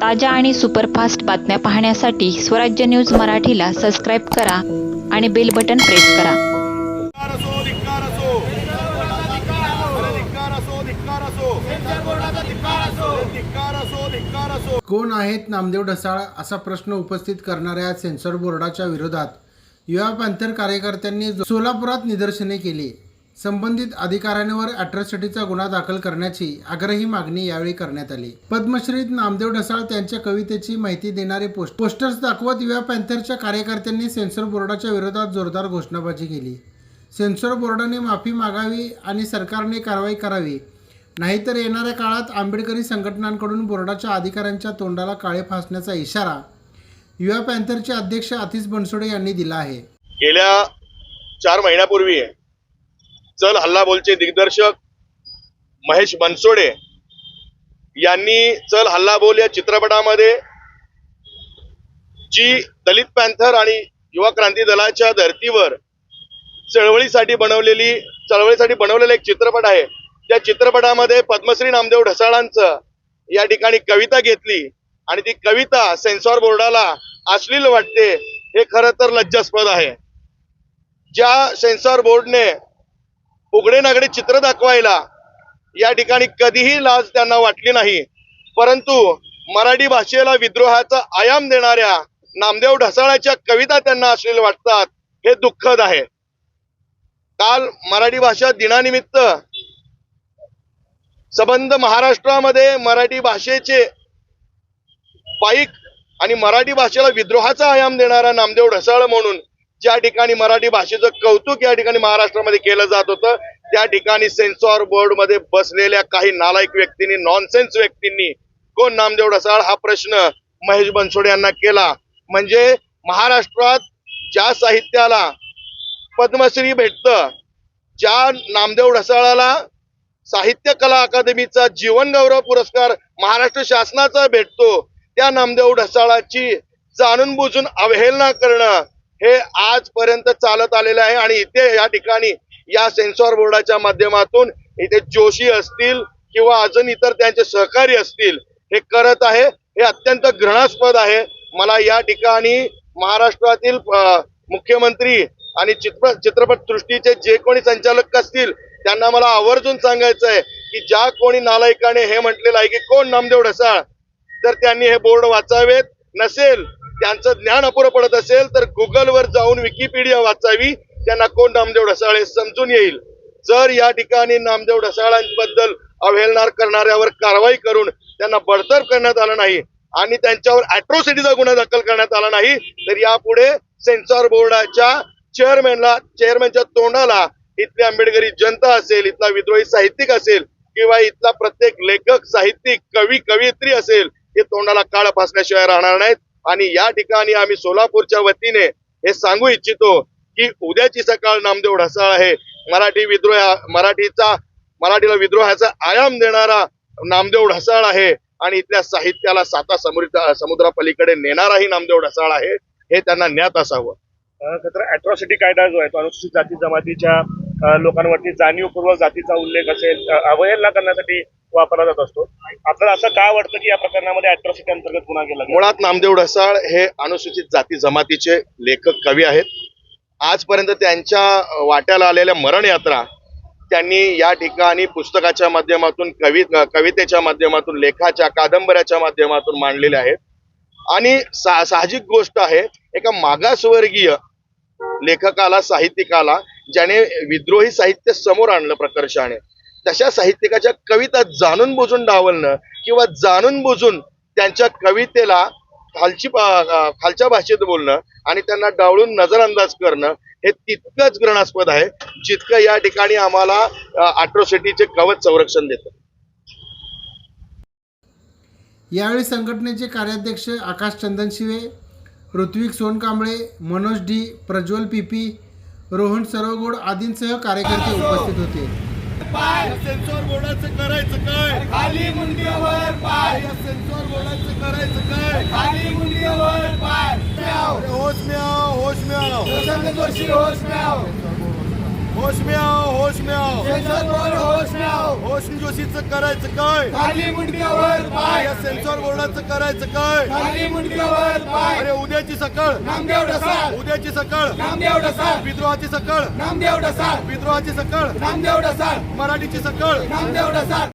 ताज्या आणि सुपरफास्ट बातम्या पाहण्यासाठी स्वराज्य न्यूज मराठीला सबस्क्राईब करा आणि बेल बटन प्रेस करा. कोण आहेत नामदेव ढसाळ असा प्रश्न उपस्थित करणाऱ्या सेन्सर बोर्डाच्या विरोधात युवा पॅन्थर कार्यकर्त्यांनी सोलापुरात निदर्शने केली. संबंधित अधिकाऱ्यांवर अॅट्रॉसिटीचा गुन्हा दाखल करण्याची आग्रही मागणी यावेळी करण्यात आली. पद्मश्रीत नामदेव ढसाळ त्यांच्या कवितेची माहिती देणारे पोस्ट पोस्टर्स दाखवत युवा पॅन्थरच्या कार्यकर्त्यांनी सेन्सर बोर्डाच्या विरोधात जोरदार घोषणाबाजी केली. सेन्सर बोर्डाने माफी मागावी आणि सरकारने कारवाई करावी. नाहीतर येणाऱ्या काळात आंबेडकरी संघटनांकडून बोर्डाच्या अधिकाऱ्यांच्या तोंडाला काळे फासण्याचा इशारा युवा पॅन्थरचे अध्यक्ष आतिश बनसोडे यांनी दिला आहे. गेल्या चार महिन्यापूर्वी चल हल्ला बोलचे दिग्दर्शक महेश बनसोडे यांनी चल हल्ला बोल या चित्रपटामध्ये जी दलित पॅन्थर आणि युवा क्रांती दलाच्या धर्तीवर चळवळीसाठी बनवलेली चळवळीसाठी बनवलेला एक चित्रपट आहे. त्या चित्रपटामध्ये पद्मश्री नामदेव ढसाळांचं या ठिकाणी कविता घेतली आणि ती कविता सेन्सॉर बोर्डाला अश्लील वाटते हे खरं तर लज्जास्पद आहे. ज्या सेन्सॉर बोर्डने उघडे नागडे चित्र दाखवायला या ठिकाणी कधीही लाज त्यांना वाटली नाही. परंतु मराठी भाषेला विद्रोहाचा आयाम देणाऱ्या नामदेव ढसाळाच्या कविता त्यांना अश्लील वाटतात हे दुःखद आहे. काल मराठी भाषा दिनानिमित्त संबंध महाराष्ट्रामध्ये मराठी भाषेचे पाईक आणि मराठी भाषेला विद्रोहाचा आयाम देणारा नामदेव ढसाळ म्हणून ज्या ठिकाणी मराठी भाषेचं कौतुक या ठिकाणी महाराष्ट्रामध्ये केलं जात होतं त्या ठिकाणी सेन्सॉर बोर्डमध्ये बसलेल्या काही नालायक व्यक्तींनी नॉनसेन्स व्यक्तींनी कोण नामदेव ढसाळ हा प्रश्न महेश बनसोडे यांना केला. म्हणजे महाराष्ट्रात ज्या साहित्याला पद्मश्री भेटतं ज्या नामदेव ढसाळाला साहित्य कला अकादमीचा जीवन गौरव पुरस्कार महाराष्ट्र शासनाचा भेटतो त्या नामदेव ढसाळाची जाणून बुजून अवहेलना करणं हे आजपर्यंत चालत आलेलं आहे आणि इथे या ठिकाणी या सेन्सॉर बोर्डाच्या माध्यमातून इथे जोशी असतील किंवा अजून इतर त्यांचे सहकारी असतील हे करत आहे. हे अत्यंत घृणास्पद आहे. मला या ठिकाणी महाराष्ट्रातील मुख्यमंत्री आणि चित्र चित्रपट सृष्टीचे जे कोणी संचालक असतील त्यांना मला आवर्जून सांगायचं आहे की ज्या कोणी नालायकाने हे म्हटलेलं आहे की कोण नामदेव ढसाळ तर त्यांनी हे बोर्ड वाचावेत. नसेल त्यांचं ज्ञान अपुरं पडत असेल तर गुगलवर जाऊन विकिपीडिया वाचावी. त्यांना कोण नामदेव ढसाळे समजून येईल. जर या ठिकाणी नामदेव ढसाळांबद्दल अवहेलना करणाऱ्यावर कारवाई करून त्यांना बडतर्फ करण्यात आलं नाही आणि त्यांच्यावर अॅट्रॉसिटीचा गुन्हा दाखल करण्यात आला नाही तर यापुढे सेन्सॉर बोर्डाच्या चेअरमॅनला चेअरमॅनच्या तोंडाला इथली आंबेडकरी जनता असेल इथला विद्रोही साहित्यिक असेल किंवा इथला प्रत्येक लेखक साहित्यिक कवी कवयित्री असेल हे तोंडाला काळ फासल्याशिवाय राहणार नाहीत. आणि या ठिकाणी आम्ही सोलापूरच्या वतीने हे सांगू इच्छितो की उद्याची सकाळ नामदेव ढसाळ आहे. मराठी विद्रोह मराठीचा मराठीला विद्रोहाचा आयाम देणारा नामदेव ढसाळ आहे. आणि इथल्या साहित्याला साता समुद्र समुद्रापलीकडे नेणाराही नामदेव ढसाळ आहे. हे त्यांना ज्ञात असावं. तर अॅट्रॉसिटी कायदा जो आहे तो अनुसूचित जाती जमातीच्या लोकांवरती जाणीवपूर्वक जातीचा उल्लेख असेल अवहेलना करण्यासाठी वापरला जात असतो. आपल्याला असं का वाटतं की या प्रकरणामध्ये अॅट्रॉसिटी अंतर्गत गुन्हा केला गेला? मुळात नामदेव ढसाळ हे अनुसूचित जाती जमातीचे लेखक कवी आहेत. आजपर्यंत त्यांच्या वाट्याला आलेल्या मरण यात्रा त्यांनी या ठिकाणी पुस्तकाच्या माध्यमातून कवि कवितेच्या माध्यमातून लेखाच्या कादंबऱ्याच्या माध्यमातून मांडलेल्या आहेत. आणि सा साहजिक गोष्ट आहे एका मागासवर्गीय लेखकाला साहित्यिकाला ज्याने विद्रोही साहित्य समोर आणलं प्रकर्षाने तशा साहित्यिकाच्या कविता जाणून बुजून डावलणं किंवा जाणून बुजून त्यांच्या कवितेला खालची खालच्या भाषेत बोलणं आणि त्यांना डावळून नजरअंदाज करणं हे तितकंच घृणास्पद आहे जितकं या ठिकाणी आम्हाला अॅट्रॉसिटीचे कवच संरक्षण देतं. यावेळी संघटनेचे कार्याध्यक्ष Akash Chandan Shive Rutvik Sonkamble Manoj D Prajwal P P Rohan Sarvagod आदींसह कार्यकर्ते उपस्थित होते. सेन्सॉर बोर्डाचं करायचं काय? खाली मुंडीवर पाय. या सेन्सॉर बोर्डाचं करायचं काय? खाली मुंडीवर पाय. होश म्याव होश म्याव. प्रसन्न जोशी होश म्याव. होश में आओ होश में आओ सेन्सर बोर्ड होश में आओ होशी जोशीचं करायचं काय? खाली मुंडक्यावर पाय. या सेन्सॉर बोर्डाचं करायचं काय? खाली पाय अरे उद्याची सकाळ. नामदेव ढसाळ उद्याची सकाळ. नामदेव ढसाळ विद्रोहाची सकाळ. नामदेव ढसाळ विद्रोहाची सकाळ. नामदेव ढसाळ मराठीची सकाळ. नामदेव ढसाळ